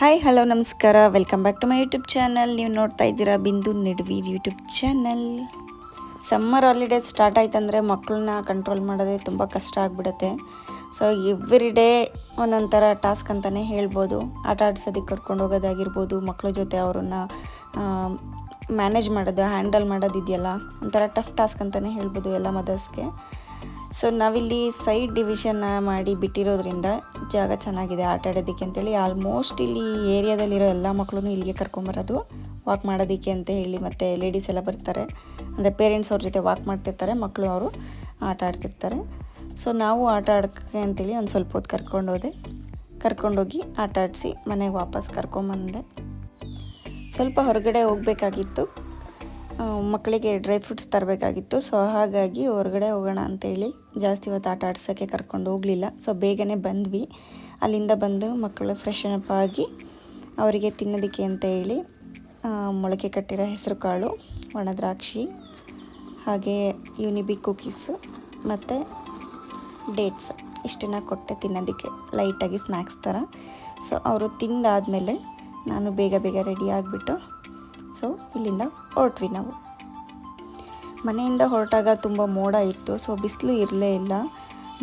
Hi hello ನಮಸ್ಕಾರ welcome back to my YouTube channel ನೀವು ನೋಡ್ತಾ ಇದ್ದೀರಾ Bindu ನೆಡ್ವೀರ್ YouTube channel summer holidays start ಆಯ್ತಂದರೆ ಮಕ್ಕಳನ್ನ ಕಂಟ್ರೋಲ್ ಮಾಡೋದೇ ತುಂಬ ಕಷ್ಟ ಆಗಿಬಿಡುತ್ತೆ ಸೊ ಎವ್ರಿ ಡೇ ಒಂದೊಂಥರ ಟಾಸ್ಕ್ ಅಂತಲೇ ಹೇಳ್ಬೋದು ಆಟ ಆಡ್ಸೋದಕ್ಕೆ ಕರ್ಕೊಂಡು ಹೋಗೋದಾಗಿರ್ಬೋದು ಮಕ್ಕಳ ಜೊತೆ ಅವ್ರನ್ನ ಮ್ಯಾನೇಜ್ ಮಾಡೋದು ಹ್ಯಾಂಡಲ್ ಮಾಡೋದಿದೆಯಲ್ಲ ಒಂಥರ ಟಫ್ ಟಾಸ್ಕ್ ಅಂತಲೇ ಹೇಳ್ಬೋದು ಎಲ್ಲ ಮದರ್ಸ್ಗೆ ಸೊ ನಾವಿಲ್ಲಿ ಸೈಡ್ ಡಿವಿಷನ್ನ ಮಾಡಿ ಬಿಟ್ಟಿರೋದ್ರಿಂದ ಜಾಗ ಚೆನ್ನಾಗಿದೆ, ಆಟ ಆಡೋದಕ್ಕೆ ಅಂತೇಳಿ ಆಲ್ಮೋಸ್ಟ್ ಇಲ್ಲಿ ಏರಿಯಾದಲ್ಲಿರೋ ಎಲ್ಲ ಮಕ್ಕಳು ಇಲ್ಲಿಗೆ ಕರ್ಕೊಂಬರೋದು ವಾಕ್ ಮಾಡೋದಕ್ಕೆ ಅಂತ ಹೇಳಿ ಮತ್ತು ಲೇಡೀಸ್ ಎಲ್ಲ ಬರ್ತಾರೆ. ಅಂದರೆ ಪೇರೆಂಟ್ಸ್ ಅವ್ರ ಜೊತೆ ವಾಕ್ ಮಾಡ್ತಿರ್ತಾರೆ ಮಕ್ಕಳು ಅವರು ಆಟ ಆಡ್ತಿರ್ತಾರೆ. ಸೊ ನಾವು ಆಟ ಆಡೋಕ್ಕೆ ಅಂತೇಳಿ ಒಂದು ಸ್ವಲ್ಪ ಹೊತ್ತು ಕರ್ಕೊಂಡೋದೆ ಕರ್ಕೊಂಡೋಗಿ ಆಟ ಆಡಿಸಿ ಮನೆಗೆ ವಾಪಸ್ ಕರ್ಕೊಂಬಂದೆ ಸ್ವಲ್ಪ ಹೊರಗಡೆ ಹೋಗಬೇಕಾಗಿತ್ತು. ಮಕ್ಕಳಿಗೆ ಡ್ರೈ ಫ್ರೂಟ್ಸ್ ತರಬೇಕಾಗಿತ್ತು. ಸೊ ಹಾಗಾಗಿ ಹೊರಗಡೆ ಹೋಗೋಣ ಅಂತೇಳಿ ಜಾಸ್ತಿ ಹೊತ್ತು ಆಟ ಆಡ್ಸೋಕ್ಕೆ ಕರ್ಕೊಂಡು ಹೋಗಲಿಲ್ಲ. ಸೊ ಬೇಗನೆ ಬಂದ್ವಿ. ಅಲ್ಲಿಂದ ಬಂದು ಮಕ್ಕಳು ಫ್ರೆಶ್ ಅಪ್ ಆಗಿ ಅವರಿಗೆ ತಿನ್ನೋದಕ್ಕೆ ಅಂತ ಹೇಳಿ ಮೊಳಕೆ ಕಟ್ಟಿರೋ ಹೆಸರು ಕಾಳು ಒಣದ್ರಾಕ್ಷಿ ಹಾಗೆ ಯೂನಿಬಿ ಕುಕೀಸು ಮತ್ತು ಡೇಟ್ಸ್ ಇಷ್ಟನ್ನು ಕೊಟ್ಟೆ ತಿನ್ನೋದಕ್ಕೆ. ಲೈಟಾಗಿ ಸ್ನ್ಯಾಕ್ಸ್ ಥರ. ಸೊ ಅವರು ತಿಂದಾದಮೇಲೆ ನಾನು ಬೇಗ ಬೇಗ ರೆಡಿ ಆಗಿಬಿಟ್ಟು ಸೊ, ಇಲ್ಲಿಂದ ಹೊರಟ್ವಿ ನಾವು. ಮನೆಯಿಂದ ಹೊರಟಾಗ ತುಂಬ ಮೋಡ ಇತ್ತು, ಸೊ ಬಿಸಿಲು ಇರಲೇ ಇಲ್ಲ.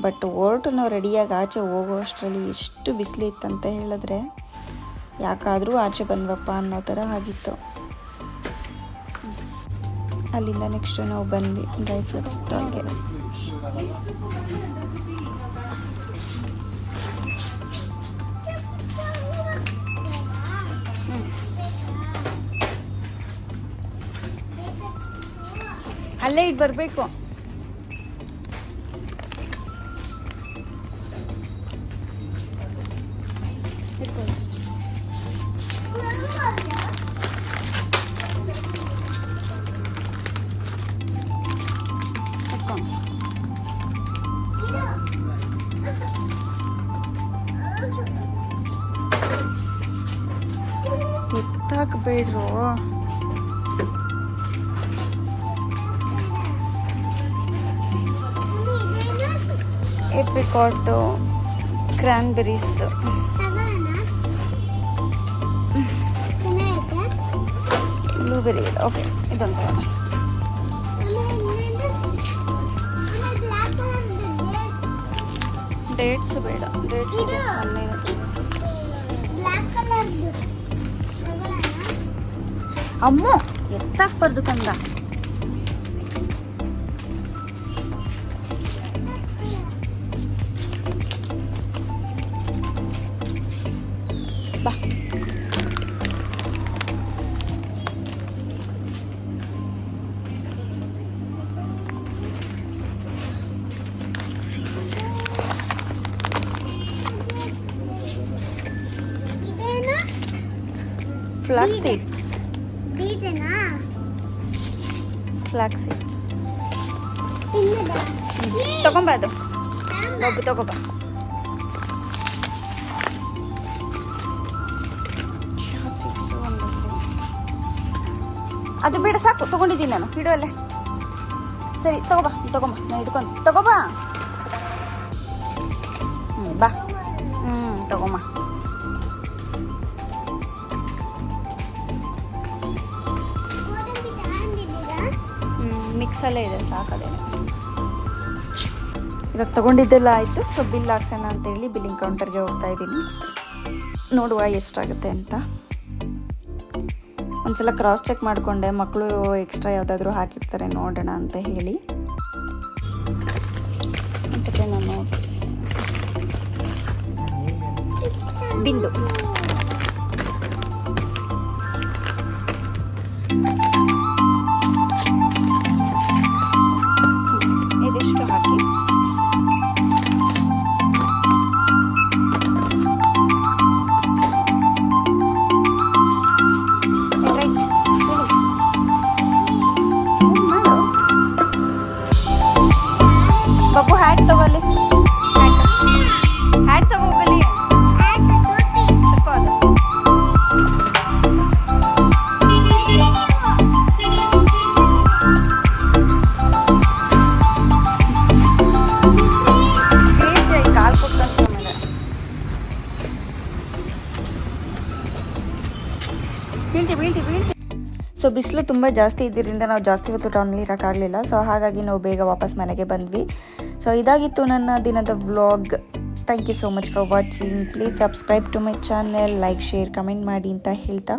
ಬಟ್ ಹೊರಟು ನಾವು ರೆಡಿಯಾಗಿ ಆಚೆ ಹೋಗೋ ಅಷ್ಟರಲ್ಲಿ ಎಷ್ಟು ಬಿಸಿಲು ಇತ್ತಂತ ಹೇಳಿದ್ರೆ ಯಾಕಾದರೂ ಆಚೆ ಬಂದ್ವಪ್ಪ ಅನ್ನೋ ಥರ ಆಗಿತ್ತು. ಅಲ್ಲಿಂದ ನೆಕ್ಸ್ಟ್ ನಾವು ಬಂದ್ವಿ, ಡ್ರೈ ಫ್ರೂಟ್ಸ್ ಸ್ಟಾಲ್ಗೆ. ಅಲ್ಲೇ ಇಟ್ಟು ಬರಬೇಕು. ಎತ್ತಾಕಬೇಡ್ರು. ಏಪ್ರಿಕಾಟು ಕ್ರ್ಯಾನ್ಬೆರೀಸು ಬ್ಲೂಬೆರಿ ಓಕೆ ಇದೊಂದು. ಡೇಟ್ಸ್ ಬೇಡ ಡೇಟ್ಸ್ ಇದೆ ಅಮ್ಮ ಎತ್ತಾಕ್ಬಾರ್ದು ಕಂದ. ಫ್ಲಾಕ್ ಸೀಡ್ಸ್ ಫ್ಲಾಕ್ಸ್ ಸೀಡ್ಸ್ ತಗೊಂಬ ಅದು ಒಬ್ಬ ತಗೋಬ ಅದು ಬೇಡ ಸಾಕು ತಗೊಂಡಿದ್ದೀನಿ ನಾನು ಇಡು ಅಲ್ಲೇ ಸರಿ ತಗೋಬಾ ತಗೊಂಬ ನಾನು ಹಿಡ್ಕೊಂಡು ತಗೋಬಾ ಹ್ಞೂ ಬಾ ಹ್ಞೂ ತಗೊಂಬ ಮಿಕ್ಸಲ್ಲೇ ಇದೆ ಸಾಕದೇ ಇವಾಗ ತಗೊಂಡಿದ್ದೆಲ್ಲ ಆಯಿತು. ಸೊ ಬಿಲ್ ಹಾಕ್ಸೋಣ ಅಂತೇಳಿ ಬಿಲ್ಲಿಂಗ್ ಕೌಂಟರ್ಗೆ ಹೋಗ್ತಾ ಇದ್ದೀನಿ. ನೋಡುವ ಎಷ್ಟಾಗುತ್ತೆ ಅಂತ. ಒಂದ್ಸಲ ಕ್ರಾಸ್ ಚೆಕ್ ಮಾಡಿಕೊಂಡೆ. ಮಕ್ಕಳು ಎಕ್ಸ್ಟ್ರಾ ಯಾವುದಾದ್ರೂ ಹಾಕಿರ್ತಾರೆ ನೋಡೋಣ ಅಂತ ಹೇಳಿ. ಒಂದ್ಸತಿ ನಾನು ಬಿಂದು. ಸೊ ಬಿಸಿಲು ತುಂಬ ಜಾಸ್ತಿ ಇದ್ದಿದ್ದರಿಂದ ನಾವು ಜಾಸ್ತಿ ಹೊತ್ತು ಟೌನಲ್ಲಿ ಇರೋಕ್ಕಾಗಲಿಲ್ಲ. ಸೊ ಹಾಗಾಗಿ ನಾವು ಬೇಗ ವಾಪಸ್ ಮನೆಗೆ ಬಂದ್ವಿ. ಸೊ ಇದಾಗಿತ್ತು ನನ್ನ ದಿನದ vlog thank you so much for watching please subscribe to my channel like share comment ಮಾಡಿ ಅಂತ ಹೇಳ್ತಾ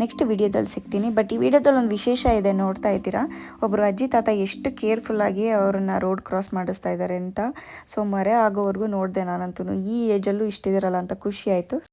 ನೆಕ್ಸ್ಟ್ ವಿಡಿಯೋದಲ್ಲಿ ಸಿಗ್ತೀನಿ. ಬಟ್ ಈ ವಿಡಿಯೋದಲ್ಲಿ ಒಂದು ವಿಶೇಷ ಇದೆ, ನೋಡ್ತಾ ಇದ್ದೀರಾ? ಒಬ್ಬರು ಅಜ್ಜಿ ತಾತ ಎಷ್ಟು ಕೇರ್ಫುಲ್ಲಾಗಿ ಅವ್ರನ್ನ ರೋಡ್ ಕ್ರಾಸ್ ಮಾಡಿಸ್ತಾ ಇದ್ದಾರೆ ಅಂತ. ಸೊ ಮರೆ ಆಗೋವರೆಗೂ ನೋಡಿದೆ ನಾನಂತೂ ಈ ಏಜಲ್ಲೂ ಇಷ್ಟಿದಿರಲ್ಲ ಅಂತ ಖುಷಿ ಆಯಿತು.